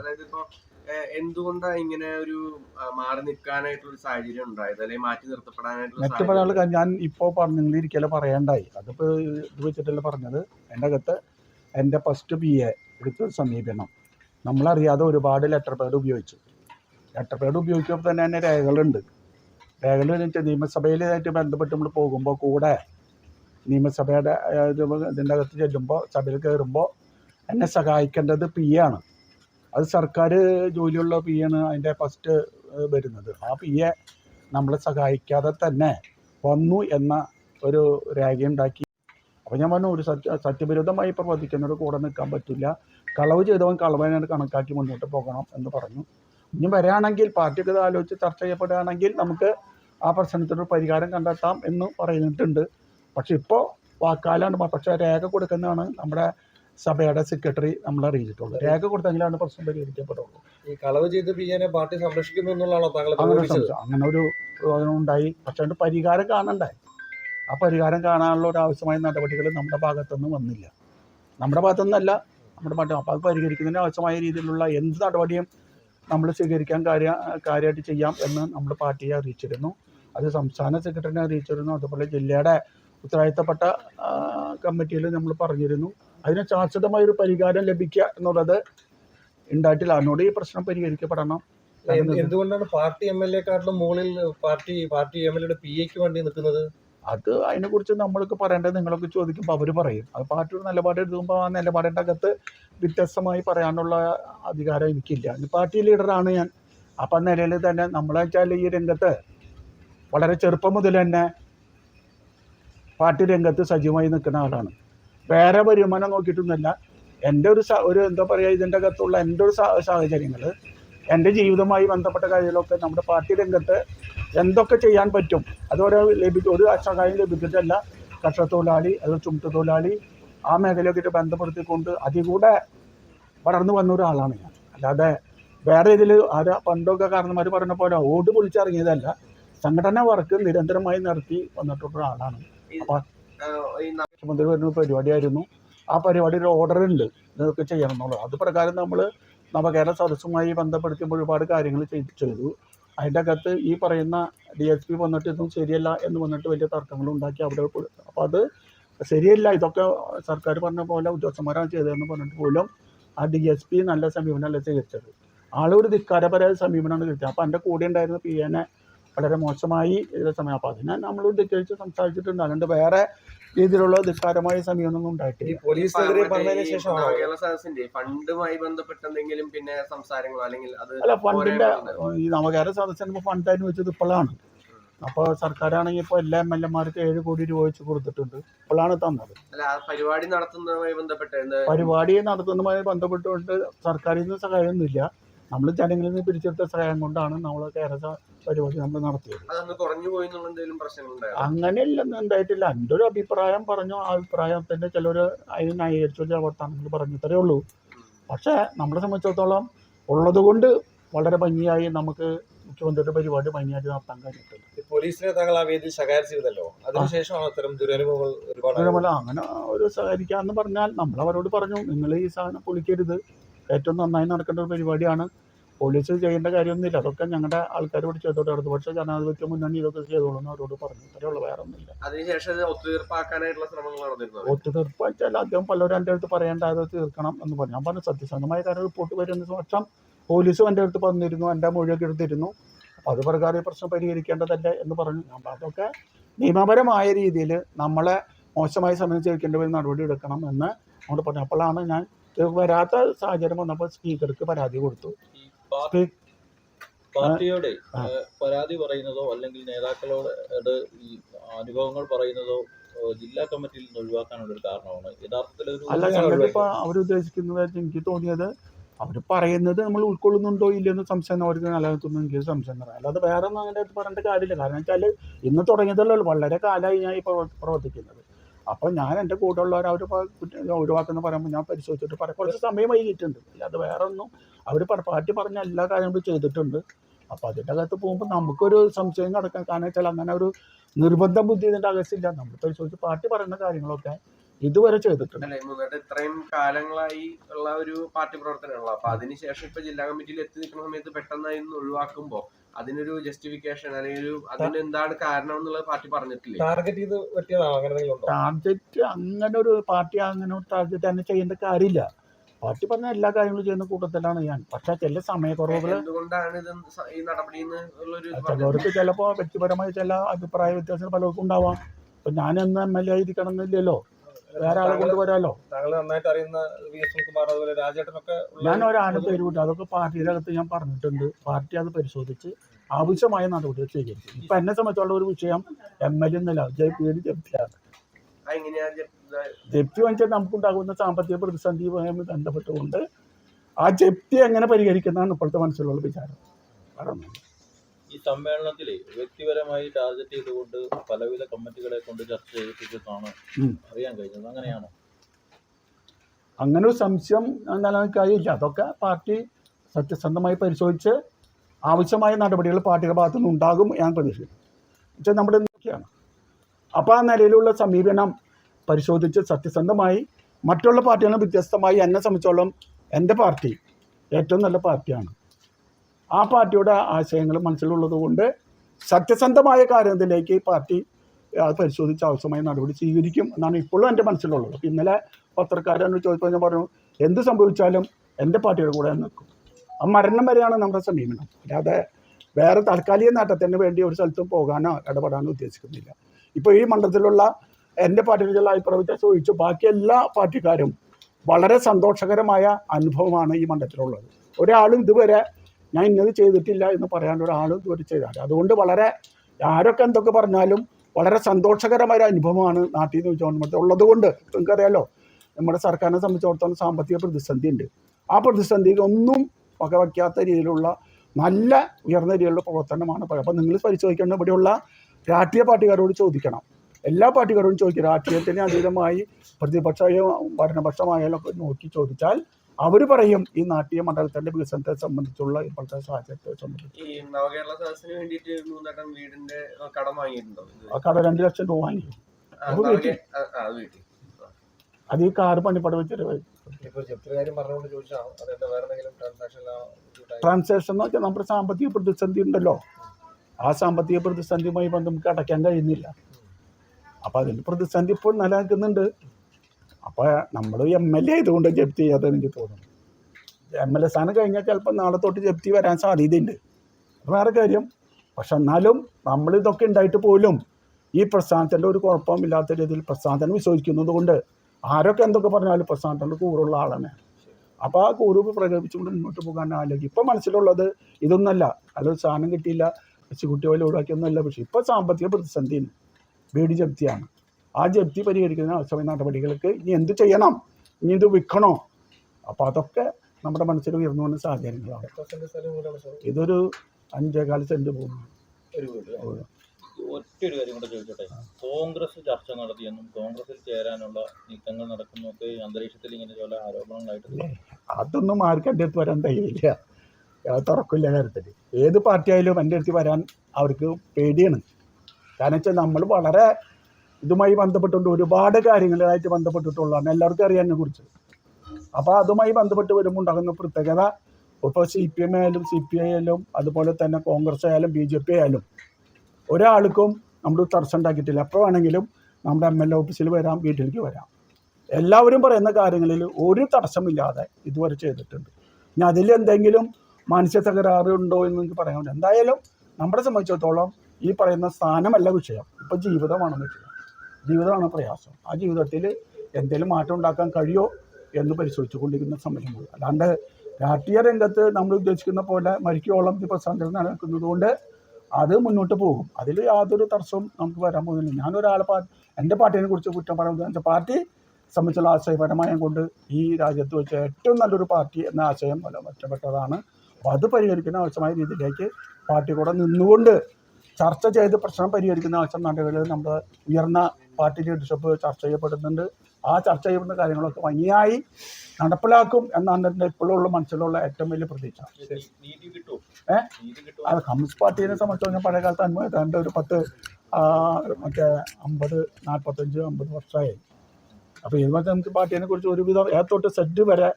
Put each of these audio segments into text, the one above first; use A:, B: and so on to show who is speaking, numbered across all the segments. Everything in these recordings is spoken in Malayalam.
A: അതായത് ഇപ്പൊ എന്തുകൊണ്ടാണ് എന്തുകൊണ്ടാ ഇങ്ങനെ ഒരു മാറി നിൽക്കാനായിട്ടുള്ള ഒരു സാഹചര്യം ഉണ്ടായത്? അല്ലെങ്കിൽ മാറ്റി നിർത്തപ്പെടാനായിട്ടുള്ള
B: മറ്റു പല ഞാൻ ഇപ്പോ പറഞ്ഞു ഇരിക്കലെ പറയണ്ടായി. അതിപ്പോ ഇത് വെച്ചിട്ടല്ല പറഞ്ഞത്. എന്റെ അകത്ത് എന്റെ ഫസ്റ്റ് ബി എ എടുത്തൊരു സമീപനം. നമ്മളറിയാതെ ഒരുപാട് ലെറ്റർ പാഡ് ഉപയോഗിച്ചു. ലെറ്റർ പാഡ് ഉപയോഗിക്കുമ്പോൾ തന്നെ തന്നെ രേഖകളുണ്ട്. രേഖകൾ വെച്ചാൽ നിയമസഭയിലായിട്ട് ബന്ധപ്പെട്ട് നമ്മൾ പോകുമ്പോൾ കൂടെ നിയമസഭയുടെ ഇതിന്റെ അകത്ത് ചെല്ലുമ്പോൾ സഭയിൽ കയറുമ്പോൾ എന്നെ സഹായിക്കേണ്ടത് പി എ ആണ്. അത് സർക്കാർ ജോലിയുള്ള പി ആണ് അതിന്റെ ഫസ്റ്റ് വരുന്നത്. ആ പി എ നമ്മളെ സഹായിക്കാതെ തന്നെ വന്നു എന്ന ഒരു രേഖയുണ്ടാക്കി അപ്പോൾ ഞാൻ പറഞ്ഞു ഒരു സത്യ സത്യവിരുദ്ധമായി പ്രവർത്തിക്കുന്നവർ കൂടെ നിൽക്കാൻ പറ്റില്ല. കളവ് ചെയ്തവൻ കളവനായിട്ട് കണക്കാക്കി മുന്നോട്ട് പോകണം എന്ന് പറഞ്ഞു. ഇനി വരാണെങ്കിൽ പാർട്ടിക്ക് ഇത് ആലോചിച്ച് ചർച്ച ചെയ്യപ്പെടുകയാണെങ്കിൽ നമുക്ക് ആ പ്രശ്നത്തിനൊരു പരിഹാരം കണ്ടെത്താം എന്ന് പറയുന്നിട്ടുണ്ട് പക്ഷെ ഇപ്പോൾ വാക്കാലാണ് പക്ഷേ രേഖ കൊടുക്കുന്നതാണ് നമ്മുടെ സഭയുടെ സെക്രട്ടറി നമ്മൾ അറിയിച്ചിട്ടുള്ളത് രേഖ കൊടുത്തെങ്കിലാണ് പ്രശ്നം പരിഹരിക്കപ്പെടുള്ളൂ
C: ഈ കളവ് ചെയ്ത് പി എനെ പാർട്ടി സംരക്ഷിക്കുന്നു എന്നുള്ളതാണോ താങ്കൾ
B: അങ്ങനെ ഒരു ഉണ്ടായി. പക്ഷേ പരിഹാരം കാണണ്ടേ? ആ പരിഹാരം കാണാനുള്ള ഒരു ആവശ്യമായ നടപടികൾ നമ്മുടെ ഭാഗത്തുനിന്ന് വന്നില്ല. നമ്മുടെ ഭാഗത്തുനിന്നല്ല നമ്മുടെ ഭാഗത്ത്. അപ്പോൾ അത് പരിഹരിക്കുന്നതിന് ആവശ്യമായ രീതിയിലുള്ള എന്ത് നടപടിയും നമ്മൾ സ്വീകരിക്കാൻ കാര്യ കാര്യമായിട്ട് ചെയ്യാം എന്ന് നമ്മൾ പാർട്ടിയെ അറിയിച്ചിരുന്നു. അത് സംസ്ഥാന സെക്രട്ടറിനെ അറിയിച്ചിരുന്നു. അതുപോലെ ജില്ലയുടെ ഉത്തരവാദിത്തപ്പെട്ട കമ്മിറ്റിയിൽ നമ്മൾ പറഞ്ഞിരുന്നു. അതിന് ശാശ്വതമായ ഒരു പരിഹാരം ലഭിക്കുക എന്നുള്ളത് ഉണ്ടായിട്ടില്ല. അതിനോട് ഈ പ്രശ്നം പരിഹരിക്കപ്പെടണം.
C: എന്തുകൊണ്ടാണ് പാർട്ടി എം എൽ എക്കാട്ടിലും മുകളിൽ പാർട്ടി പാർട്ടി എം എൽ എയുടെ പി എക്ക് വേണ്ടി നിൽക്കുന്നത്?
B: അത് അതിനെക്കുറിച്ച് നമ്മൾക്ക് പറയേണ്ടത് നിങ്ങളൊക്കെ ചോദിക്കുമ്പോൾ അവർ പറയും. അത് പാർട്ടിയുടെ നിലപാട് എടുക്കുമ്പോൾ ആ നിലപാടിന്റെ അകത്ത് വ്യത്യസ്തമായി പറയാനുള്ള അധികാരം എനിക്കില്ല. പാർട്ടി ലീഡറാണ് ഞാൻ. അപ്പം നിലയിൽ തന്നെ നമ്മളെ വെച്ചാൽ ഈ രംഗത്ത് വളരെ ചെറുപ്പം മുതൽ തന്നെ പാർട്ടി രംഗത്ത് സജീവമായി നിൽക്കുന്ന ആളാണ്. വേറെ വരുമാനം നോക്കിയിട്ടൊന്നുമല്ല. എന്റെ ഒരു ഒരു എന്താ പറയുക ഇതിന്റെ അകത്തുള്ള എന്റെ ഒരു സാഹചര്യങ്ങൾ എന്റെ ജീവിതവുമായി ബന്ധപ്പെട്ട കാര്യങ്ങളൊക്കെ നമ്മുടെ പാർട്ടി രംഗത്ത് എന്തൊക്കെ ചെയ്യാൻ പറ്റും അതോടെ ലഭിച്ച ഒരു സഹായം ലഭിച്ചിട്ടല്ല. കർഷക തൊഴിലാളി അത് ചുമട്ട് തൊഴിലാളി ആ മേഖലയൊക്കെ ബന്ധപ്പെടുത്തിക്കൊണ്ട് അതികൂടെ വളർന്നു വന്ന ഒരാളാണ് ഞാൻ. അല്ലാതെ വേറെ ഇതിൽ ആരാ പണ്ടൊക്കെ കാരണന്മാർ പറഞ്ഞ പോലെ ഓട് പൊളിച്ചിറങ്ങിയതല്ല. സംഘടന വർക്ക് നിരന്തരമായി നടത്തി വന്നിട്ടുള്ള ഒരാളാണ്. മുഖ്യമന്ത്രി വരുന്ന പരിപാടിയായിരുന്നു. ആ പരിപാടിയിൽ ഓർഡർ ഉണ്ട്. ഇതൊക്കെ ചെയ്യണം എന്നുള്ളത് അത് പ്രകാരം നമ്മൾ നവകേരള സദസ്സുമായി ബന്ധപ്പെടുത്തിയപ്പോൾ ഒരുപാട് കാര്യങ്ങൾ ചെയ്ത് ചെയ്തു. അതിന്റെ അകത്ത് ഈ പറയുന്ന ഡി എസ് പി വന്നിട്ട് ഇതൊന്നും ശരിയല്ല എന്ന് വന്നിട്ട് വലിയ തർക്കങ്ങൾ ഉണ്ടാക്കി അവിടെ അപ്പോൾ അത് ശരിയല്ല. ഇതൊക്കെ സർക്കാർ പറഞ്ഞ പോലെ ഉദ്യോഗസ്ഥന്മാരാണ് ചെയ്തതെന്ന് പറഞ്ഞിട്ട് പോലും ആ ഡി എസ് പി നല്ല സമീപനമല്ല സ്വീകരിച്ചത്. ആളൊരു ധിക്കാരപരമായ സമീപനമാണ് കിട്ടിയത് അപ്പോൾ എന്റെ കൂടെ ഉണ്ടായിരുന്ന പി എനെ വളരെ മോശമായി ഇതിലെ സമയം. അപ്പോൾ അതിനെ നമ്മൾ ഡീറ്റെയിൽസ് സംസാരിച്ചിട്ടുണ്ട്. അതുകൊണ്ട് വേറെ രീതിയിലുള്ള നിസ്സാരമായ സമയമൊന്നും
C: ഈ
B: ഉണ്ടായിട്ടില്ല
C: പോലീസിനെതിരെ
A: മറ്റേ
C: പറഞ്ഞതിന്
A: ഈ
C: ശേഷമാണോ?
A: നവകേരള സദസ്സിന്റെ ഫണ്ടുമായി ബന്ധപ്പെട്ട എന്തെങ്കിലും പിന്നെ സംസാരങ്ങളോ അല്ലെങ്കിൽ അത്
B: അല്ല
A: ഫണ്ടിന്റെ
B: ഈ നവകേരള സദസ്സിന് ഫണ്ട് അനുവദിച്ചത് ഇപ്പോഴാണ്. അപ്പോൾ സർക്കാരാണെങ്കിൽ ഇപ്പോൾ എല്ലാ എം എൽ എമാർക്ക് ഏഴ് കോടി രൂപ വെച്ച് കൊടുത്തിട്ടുണ്ട്. ഇപ്പോഴാണ് തന്നത്.
A: അല്ല ആ പരിപാടി നടത്തുന്നതുമായി ബന്ധപ്പെട്ട്
B: പരിപാടി നടത്തുന്നതുമായി ബന്ധപ്പെട്ടുകൊണ്ട് സർക്കാരിൽ നിന്ന് സഹായമൊന്നുമില്ല. നമ്മൾ ജനങ്ങളിൽ നിന്ന് പിരിച്ചെടുത്ത സഹായം കൊണ്ടാണ് നമ്മൾ കേരള പരിപാടി നമ്മൾ നടത്തിയത്. അങ്ങനെയല്ലെന്ന് ഉണ്ടായിട്ടില്ല എന്റെ ഒരു അഭിപ്രായം പറഞ്ഞു ആ അഭിപ്രായത്തിന്റെ ചിലർ അതിന് ന്യായീകരിച്ചു ചില വർത്തമാനങ്ങൾ പറഞ്ഞു ഇത്രയേ ഉള്ളൂ. പക്ഷേ നമ്മളെ സംബന്ധിച്ചിടത്തോളം ഉള്ളത് കൊണ്ട് വളരെ ഭംഗിയായി നമുക്ക് മുഖ്യമന്ത്രിയുടെ പരിപാടി ഭംഗിയായിട്ട് നടത്താൻ കഴിഞ്ഞിട്ടുണ്ട്.
C: ഈ നേതാക്കൾ ആ വേദിയിൽ ശകാരിച്ചിരുന്നല്ലോ? അതിനുശേഷമാണ് അത്തരം ദുരനുഭവങ്ങൾ ഒരുപാട്
B: അതുപോലെ അങ്ങനെ ഒരു സഹകരിക്കാന്ന് പറഞ്ഞാൽ നമ്മൾ അവരോട് പറഞ്ഞു നിങ്ങൾ ഈ സാധനം പൊളിക്കരുത്. ഏറ്റവും നന്നായി നടക്കേണ്ട ഒരു പരിപാടിയാണ്. പോലീസ് ചെയ്യേണ്ട കാര്യമൊന്നുമില്ല. അതൊക്കെ ഞങ്ങളുടെ ആൾക്കാർ ആൾക്കാരോട് ചെയ്തോട്ടെ ഇടതുപക്ഷ ജനാധിപത്യ മുന്നണി ഇതൊക്കെ ചെയ്തോളൂ എന്ന് അവരോട് പറഞ്ഞു. ഇത്രയുള്ള വേറെ ഒന്നുമില്ല.
A: അതിനുശേഷം ഒത്തുതീർപ്പാക്കാനായിട്ടുള്ള ശ്രമങ്ങൾ
B: അദ്ദേഹം പലരും എന്റെ അടുത്ത് പറയേണ്ട അത് തീർക്കണം എന്ന് പറഞ്ഞു. ഞാൻ പറഞ്ഞു സത്യസന്ധമായ കാര്യം റിപ്പോർട്ട് വരുന്ന പക്ഷം പോലീസും എന്റെ അടുത്ത് പറഞ്ഞിരുന്നു. എന്റെ മൊഴിയൊക്കെ എടുത്തിരുന്നു. അപ്പോൾ അത് പ്രകാരം ഈ പ്രശ്നം പരിഹരിക്കേണ്ടതല്ലേ എന്ന് പറഞ്ഞു. ഞാൻ അതൊക്കെ നിയമപരമായ രീതിയിൽ നമ്മളെ മോശമായി സമയം ചെയ്യിക്കേണ്ട ഒരു നടപടി എടുക്കണം എന്ന് അങ്ങോട്ട് പറഞ്ഞു. അപ്പോഴാണ് ഞാൻ വരാത്ത സാഹചര്യം വന്നപ്പോൾ സ്പീക്കർക്ക് പരാതി കൊടുത്തു.
D: ഈ പാർട്ടിയോട് പരാതി പറയുന്നതോ അല്ലെങ്കിൽ നേതാക്കളോട് ഈ അനുഭവങ്ങൾ പറയുന്നതോ ജില്ലാ കമ്മിറ്റിയിൽ നിന്ന് ഒഴിവാക്കാനുള്ള ഒരു കാരണമാണ്. യഥാർത്ഥത്തിൽ
B: അല്ല
C: ഞങ്ങളിപ്പോ
B: അവർ
C: ഉദ്ദേശിക്കുന്നത്
B: ഇപ്പോൾ അവരുദ്ദേശിക്കുന്നത് എനിക്ക് തോന്നിയത് അവർ പറയുന്നത് നമ്മൾ ഉൾക്കൊള്ളുന്നുണ്ടോ ഇല്ലെന്ന് സംശയം അവർക്ക് നിലനിർത്തുന്നു എനിക്ക് സംശയം പറയാം അല്ലാതെ വേറെ ഒന്നും അങ്ങനെ പറയേണ്ട കാര്യമില്ല. കാരണം വെച്ചാൽ ഇന്ന് തുടങ്ങിയതല്ലോ വളരെ കാലമായി ഞാൻ ഇപ്പോൾ പ്രവർത്തിക്കുന്നത്. അപ്പോൾ ഞാൻ എന്റെ കൂടെയുള്ളവർ അവർ ഒഴിവാക്കുന്ന പറയുമ്പോൾ ഞാൻ പരിശോധിച്ചിട്ട് പറയാം കുറച്ച് സമയം വൈകിട്ടുണ്ട് അല്ലാതെ വേറെ ഒന്നും. അവർ പാർട്ടി പറഞ്ഞ എല്ലാ കാര്യങ്ങളും ചെയ്തിട്ടുണ്ട്. അപ്പോൾ അതിന്റെ അകത്ത് പോകുമ്പോൾ നമുക്കൊരു സംശയം നടക്കാൻ കാരണം വെച്ചാൽ അങ്ങനെ ഒരു നിർബന്ധ ബുദ്ധി ഇതിന്റെ അകത്തില്ല. നമ്മൾ പരിശോധിച്ച് പാർട്ടി പറയുന്ന കാര്യങ്ങളൊക്കെ ഇതുവരെ ചെയ്തിട്ടുണ്ട്
A: ഇത്രയും കാലങ്ങളായി ഉള്ള ഒരു പാർട്ടി പ്രവർത്തനമാണല്ലോ. അപ്പൊ അതിനുശേഷം ഇപ്പൊ ജില്ലാ കമ്മിറ്റിയിൽ എത്തി നിൽക്കുന്ന സമയത്ത് പെട്ടെന്ന് അതിന് ഒഴിവാക്കുമ്പോ അതിനൊരു ജസ്റ്റിഫിക്കേഷൻ അല്ലെങ്കിൽ ഒരു അതിന് എന്താണ് കാരണം എന്നുള്ളത് പാർട്ടി പറഞ്ഞിട്ടില്ല?
C: ടാർഗറ്റ് ചെയ്ത് പറ്റിയതാണോ അങ്ങനെ ഉണ്ടോ?
B: ടാർഗറ്റ് അങ്ങനെ ഒരു പാർട്ടി അങ്ങനെ ഒരു ടാർഗറ്റ് തന്നെ ചെയ്യേണ്ട കാര്യമില്ല. പാർട്ടി പറഞ്ഞ എല്ലാ കാര്യങ്ങളും ചെയ്യുന്ന കൂട്ടത്തിലാണ് ഞാൻ. പക്ഷെ ചില സമയക്കുറവുകൾ? ചിലവർക്ക് ചിലപ്പോൾ വ്യക്തിപരമായ ചില അഭിപ്രായ വ്യത്യാസങ്ങൾ പലർക്കും ഉണ്ടാവാം. ഇപ്പം ഞാൻ എന്ന് എം എൽ എ ആയിരിക്കണം എന്നില്ലല്ലോ. വേറെ ആളെ കൊണ്ടുവരാമല്ലോ
C: താങ്കൾ നന്നായിട്ട് അറിയുന്ന വി എസ് സുനിൽകുമാർ അതുപോലെ രാജേട്ടനൊക്കെ ഉള്ള
B: ഞാൻ ഒരാളുടെ പേര് വിട്ടു അതൊക്കെ പാർട്ടിയുടെ അകത്ത് ഞാൻ പറഞ്ഞിട്ടുണ്ട്. പാർട്ടി അത് പരിശോധിച്ച് ആവശ്യമായ നടപടികൾ സ്വീകരിക്കും. ഇപ്പൊ എന്നെ സംബന്ധിച്ചുള്ള ഒരു വിഷയം എം എൽ എ എന്നല്ല. ജെ ജപ്തിയാണ്. ജപ്തി വാങ്ങിച്ചാൽ നമുക്കുണ്ടാകുന്ന സാമ്പത്തിക പ്രതിസന്ധിയുമായി ബന്ധപ്പെട്ടുകൊണ്ട് ആ ജപ്തി എങ്ങനെ പരിഹരിക്കുന്നതാണ് ഇപ്പോഴത്തെ മനസ്സിലുള്ള വിചാരം. പറഞ്ഞു
D: ഈ സമ്മേളനത്തിലെ വ്യക്തിപരമായി ടാർഗറ്റ് ചെയ്തുകൊണ്ട് പലവിധ കമ്മിറ്റികളെ കൊണ്ട് ചർച്ച ചെയ്യിപ്പിച്ചതാണ് അറിയാൻ കഴിഞ്ഞത്. അങ്ങനെയാണോ?
B: അങ്ങനെ ഒരു സംശയം നിലനിൽക്കായില്ല അതൊക്കെ പാർട്ടി സത്യസന്ധമായി പരിശോധിച്ച് ആവശ്യമായ നടപടികൾ പാർട്ടിയുടെ ഭാഗത്തു നിന്ന് ഉണ്ടാകും ഞാൻ പ്രതീക്ഷിക്കുന്നു. വെച്ചാൽ നമ്മുടെ നോക്കിയാണ്. അപ്പോൾ ആ നിലയിലുള്ള സമീപനം പരിശോധിച്ച് സത്യസന്ധമായി മറ്റുള്ള പാർട്ടികളിൽ നിന്ന് വ്യത്യസ്തമായി എന്നെ സംബന്ധിച്ചോളം എന്റെ പാർട്ടി ഏറ്റവും നല്ല പാർട്ടിയാണ്. ആ പാർട്ടിയുടെ ആശയങ്ങൾ മനസ്സിലുള്ളത് കൊണ്ട് സത്യസന്ധമായ കാര്യത്തിലേക്ക് പാർട്ടി അത് പരിശോധിച്ച് ആവശ്യമായ നടപടി സ്വീകരിക്കും എന്നാണ് ഇപ്പോഴും എന്റെ മനസ്സിലുള്ളത്. ഇന്നലെ പത്രക്കാരൻ ചോദിച്ചപ്പോൾ ഞാൻ പറഞ്ഞു എന്ത് സംഭവിച്ചാലും എന്റെ പാർട്ടിയുടെ കൂടെ നിൽക്കും. ആ മരണം വരെയാണ് നമ്മുടെ സമീപനം. അല്ലാതെ വേറെ താൽക്കാലിക നേട്ടത്തിന് വേണ്ടി ഒരു സ്ഥലത്തും പോകാനോ ഇടപെടാനോ ഉദ്ദേശിക്കുന്നില്ല. ഇപ്പോൾ ഈ മണ്ഡലത്തിലുള്ള എന്റെ പാർട്ടിയിലുള്ള അഭിപ്രായ വ്യത്യാസം ബാക്കി എല്ലാ പാർട്ടിക്കാരും വളരെ സന്തോഷകരമായ അനുഭവമാണ് ഈ മണ്ഡലത്തിലുള്ളത്. ഒരാളും ഇതുവരെ ഞാൻ ഇന്നത് ചെയ്തിട്ടില്ല എന്ന് പറയാൻ ഒരാളും ഇതുവരെ ചെയ്താൽ. അതുകൊണ്ട് വളരെ ആരൊക്കെ എന്തൊക്കെ പറഞ്ഞാലും വളരെ സന്തോഷകരമായ അനുഭവമാണ് നാട്ടിൽ നിന്ന് ഗവൺമെന്റ് ഉള്ളത് കൊണ്ട്. നിങ്ങൾക്കറിയാലോ നമ്മുടെ സർക്കാരിനെ സംബന്ധിച്ചിടത്തോളം സാമ്പത്തിക പ്രതിസന്ധി ഉണ്ട് ആ പ്രതിസന്ധിയിൽ ഒന്നും വകവയ്ക്കാത്ത രീതിയിലുള്ള നല്ല ഉയർന്ന രീതിയിലുള്ള പ്രവർത്തനമാണ് അപ്പോൾ നിങ്ങൾ പരിശോധിക്കേണ്ട ഇവിടെയുള്ള രാഷ്ട്രീയ പാർട്ടിക്കാരോട് ചോദിക്കണം. എല്ലാ പാർട്ടിക്കാരോടും ചോദിക്കും. രാഷ്ട്രീയത്തിന് അതീതമായി പ്രതിപക്ഷമായോ ഭരണപക്ഷമായാലും ഒക്കെ നോക്കി ചോദിച്ചാൽ അവർ പറയും ഈ നാട്ടിക മണ്ഡലത്തിന്റെ വികസനത്തെ സംബന്ധിച്ചുള്ള ഇപ്പോഴത്തെ സാഹചര്യത്തെ സംബന്ധിച്ച്.
A: ഈ നവകേരള സദസ്സിന് വേണ്ടിയിട്ട് മൂന്നേട്ടൻ വീടിന്റെ കടം വാങ്ങിയിട്ടുണ്ടോ?
B: ആ കട രണ്ട് ലക്ഷം രൂപ വാങ്ങി.
A: ആ,
B: അത് വീട്ടിൽ. ഈ കാറ് പണിപ്പട
C: ട്രാൻസാക്ഷൻ
B: ട്രാൻസാക്ഷൻ എന്ന് വെച്ചാൽ നമ്മുടെ സാമ്പത്തിക പ്രതിസന്ധി ഉണ്ടല്ലോ. ആ സാമ്പത്തിക പ്രതിസന്ധിയുമായി ബന്ധം നമുക്ക് അടയ്ക്കാൻ കഴിയുന്നില്ല. അപ്പോൾ അതിന്റെ പ്രതിസന്ധി ഇപ്പോൾ നിലനിൽക്കുന്നുണ്ട്. അപ്പോൾ നമ്മൾ എം എൽ എ ആയതുകൊണ്ട് ജപ്തി ചെയ്യാത്തതെന്ന് എനിക്ക് തോന്നുന്നു എം എൽ എ സ്ഥാനം കഴിഞ്ഞാൽ ചിലപ്പോൾ നാളെ തൊട്ട് ജപ്തി വരാൻ സാധ്യതയുണ്ട്. വേറെ കാര്യം. പക്ഷെ എന്നാലും നമ്മൾ ഇതൊക്കെ ഉണ്ടായിട്ട് പോലും ഈ പ്രസ്ഥാനത്തിന്റെ ഒരു കുഴപ്പമില്ലാത്ത രീതിയിൽ പ്രസ്ഥാനത്തിന് വിശ്വസിക്കുന്നത് കൊണ്ട് ആരൊക്കെ എന്തൊക്കെ പറഞ്ഞാലും പ്രസ്ഥാനത്തിന്റെ കൂറുള്ള ആളാണ്. അപ്പോൾ ആ കൂറ് പ്രകടിപ്പിച്ചുകൊണ്ട് മുന്നോട്ട് പോകാൻ ആലോചിക്കും ഇപ്പം മനസ്സിലുള്ളത് ഇതൊന്നല്ല. അതൊരു സാധനം കിട്ടിയില്ല കൊച്ചുകുട്ടികളെ ഒഴിവാക്കിയൊന്നുമല്ല പക്ഷേ ഇപ്പോൾ സാമ്പത്തിക പ്രതിസന്ധിയാണ്. ബീഡി ജപ്തിയാണ്. ആ ജപ്തി പരിഹരിക്കുന്ന ആവശ്യമായ നടപടികൾക്ക് ഇനി എന്ത് ചെയ്യണം? ഇനി ഇത് വിൽക്കണോ? അപ്പോൾ അതൊക്കെ നമ്മുടെ മനസ്സിൽ ഉയർന്നു വന്ന സാഹചര്യങ്ങളാണ്.
C: സെന്റ്
B: ഇതൊരു അഞ്ചേകാൽ സെന്റ് ഭൂമി.
D: ഒറ്റൊരു കാര്യം കൂടെ ചോദിച്ചോട്ടെ കോൺഗ്രസ് ചർച്ച നടത്തിയെന്നും കോൺഗ്രസിൽ ചേരാനുള്ള നീക്കങ്ങൾ നടക്കുന്നൊക്കെ അന്തരീക്ഷത്തിൽ ഇങ്ങനെ ചില ആരോപണങ്ങളായിട്ട്
B: അതൊന്നും ആർക്കും എന്റെ അടുത്ത് വരാൻ ധൈര്യമില്ല തുറക്കില്ല കാര്യത്തിൽ. ഏത് പാർട്ടി ആയാലും എന്റെ അടുത്ത് വരാൻ അവർക്ക് പേടിയാണ്. കാരണം വെച്ചാൽ നമ്മൾ വളരെ ഇതുമായി ബന്ധപ്പെട്ടുകൊണ്ട് ഒരുപാട് കാര്യങ്ങളായിട്ട് ബന്ധപ്പെട്ടിട്ടുള്ളതാണ് എല്ലാവർക്കും അറിയാനെ കുറിച്ച്. അപ്പോൾ അതുമായി ബന്ധപ്പെട്ട് വരുമ്പോൾ ഉണ്ടാകുന്ന പ്രത്യേകത ഇപ്പോൾ സി പി എം ആയാലും സി പി ഐ ആയാലും അതുപോലെ തന്നെ കോൺഗ്രസ് ആയാലും ബി ജെ പി ആയാലും ഒരാൾക്കും നമ്മൾ തടസ്സം ഉണ്ടാക്കിയിട്ടില്ല. എപ്പോൾ വേണമെങ്കിലും നമ്മുടെ എം എൽ എ ഓഫീസിൽ വരാം വീട്ടിലേക്ക് വരാം. എല്ലാവരും പറയുന്ന കാര്യങ്ങളിൽ ഒരു തടസ്സമില്ലാതെ ഇതുവരെ ചെയ്തിട്ടുണ്ട്. ഇനി അതിലെന്തെങ്കിലും മാനസിക തകരാറ് ഉണ്ടോ എന്ന് എനിക്ക് പറയാൻ എന്തായാലും നമ്മളെ സംബന്ധിച്ചിടത്തോളം ഈ പറയുന്ന സ്ഥാനമല്ല വിഷയം. ഇപ്പോൾ ജീവിതമാണ് വിഷയം ജീവിതമാണ് പ്രയാസം. ആ ജീവിതത്തിൽ എന്തെങ്കിലും മാറ്റം ഉണ്ടാക്കാൻ കഴിയുമോ എന്ന് പരിശോധിച്ചുകൊണ്ടിരിക്കുന്ന സമയമാണ് അല്ലാണ്ട് രാഷ്ട്രീയ രംഗത്ത് നമ്മൾ ഉദ്ദേശിക്കുന്ന പോലെ മരിക്കോളം ഈ പ്രസ്ഥാനത്തിൽ നടക്കുന്നത് കൊണ്ട് അത് മുന്നോട്ട് പോകും. അതിൽ യാതൊരു തടസ്സവും നമുക്ക് വരാൻ പോകുന്നില്ല. ഞാനൊരാളെ പാർട്ടി എന്റെ പാർട്ടിയെ കുറിച്ച് കുറ്റം പറയുന്നത് പാർട്ടി സംബന്ധിച്ചുള്ള ആശയപരമായം കൊണ്ട് ഈ രാജ്യത്ത് വെച്ച് ഏറ്റവും നല്ലൊരു പാർട്ടി എന്ന ആശയം ഒറ്റപ്പെട്ടതാണ്. അപ്പോൾ അത് പരിഹരിക്കുന്ന ആവശ്യമായ രീതിയിലേക്ക് പാർട്ടി കൂടെ നിന്നുകൊണ്ട് ചർച്ച ചെയ്ത് പ്രശ്നം പരിഹരിക്കുന്ന ആവശ്യം നടപടികൾ നമ്മുടെ ഉയർന്ന പാർട്ടി ലീഡർഷിപ്പ് ചർച്ച ചെയ്യപ്പെടുന്നുണ്ട്. ആ ചർച്ച ചെയ്യുന്ന കാര്യങ്ങളൊക്കെ ഭംഗിയായി നടപ്പിലാക്കും എന്നാണ് എന്റെ ഇപ്പോഴുള്ള മനസ്സിലുള്ള ഏറ്റവും വലിയ പ്രതീക്ഷ. ഏ? അത് കമ്മ്യൂണിസ്റ്റ് പാർട്ടിയെ സംബന്ധിച്ച് പഴയ കാലത്ത് അനുഭവം ഏതാണ്ട് ഒരു പത്ത് മറ്റേ അമ്പത് നാൽപ്പത്തഞ്ച് അമ്പത് വർഷമായി. അപ്പോൾ ഇതുപോലെ നമുക്ക് പാർട്ടിയെ കുറിച്ച് ഒരുവിധം ഏ തൊട്ട് സെറ്റ് വരെ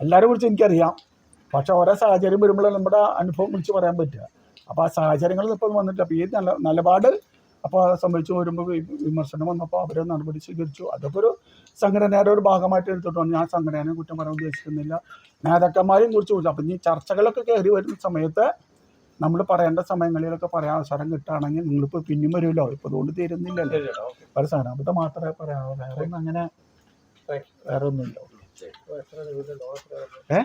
B: എല്ലാവരെ കുറിച്ച് എനിക്കറിയാം. പക്ഷെ ഓരോ സാഹചര്യം വരുമ്പോഴാണ് നമ്മുടെ അനുഭവം വിളിച്ച് പറയാൻ പറ്റുക. അപ്പോൾ ആ സാഹചര്യങ്ങളിൽ ഇപ്പോൾ വന്നിട്ട് അപ്പോൾ ഈ നല്ല നിലപാട് അപ്പോൾ സംഭവിച്ചു വരുമ്പോൾ വിമർശനം വന്നപ്പോൾ അവർ നടപടി സ്വീകരിച്ചു. അതൊക്കെ ഒരു സംഘടനയുടെ ഒരു ഭാഗമായിട്ട് എടുത്തിട്ടുണ്ട്. ഞാൻ സംഘടനയെ കുറ്റം പറയാൻ ഉദ്ദേശിക്കുന്നില്ല. നേതാക്കന്മാരെയും കുറിച്ച് ചോദിച്ചു അപ്പം ഈ ചർച്ചകളൊക്കെ കയറി വരുന്ന സമയത്ത് നമ്മൾ പറയേണ്ട സമയങ്ങളിലൊക്കെ പറയാൻ അവസരം കിട്ടുകയാണെങ്കിൽ നിങ്ങളിപ്പോൾ പിന്നെയും വരുമല്ലോ. ഇപ്പോൾ അതുകൊണ്ട് തീരുന്നില്ലല്ലോ. ഒരു സ്ഥാനാപത്തെ മാത്രമേ പറയാവൂ. വേറെ ഒന്നും അങ്ങനെ വേറെ ഒന്നുമില്ല. ഏ?